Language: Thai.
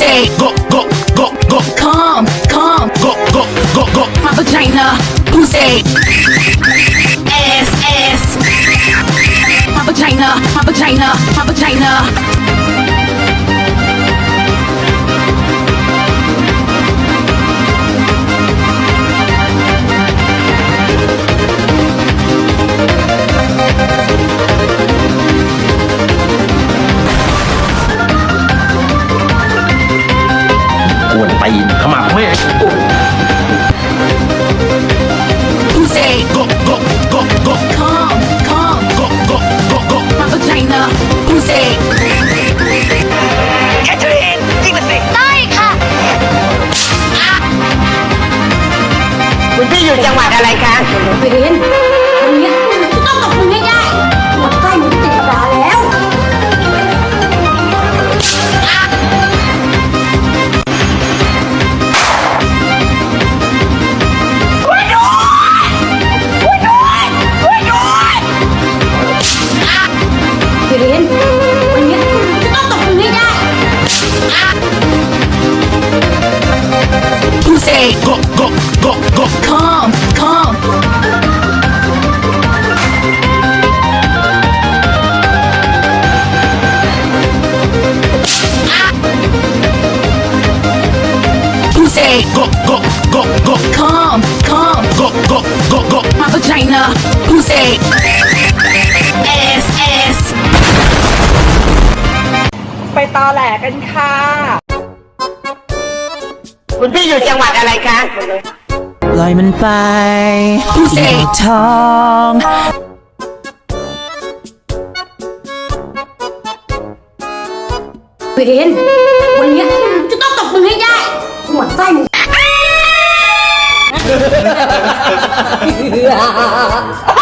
say go, go, go, go, come, come, go, go, go, go. my vagina. Who say ass, ass? My vagina, my vagina, my vagina. พี่อยู่จังหวัดอะไรคะเวนวันเนี้ยจะต้องตบมึงให้ได้หมดไส้มึงจะติดกระดาแล้วเวนวันเนี้ยจะต้องตบมึงให้ได้ Who say Go, go, go, go, come, come, go, go, go, go. my vagina? Who say ass, ass? ไปตอแหลกันค่ะ คุณพี่อยู่จังหวัดอะไรคะ ปล่อยมันไป Who อย่า say ท้อง เวนวันเนี้ยจะต้องตบมึงให้ได้ มึง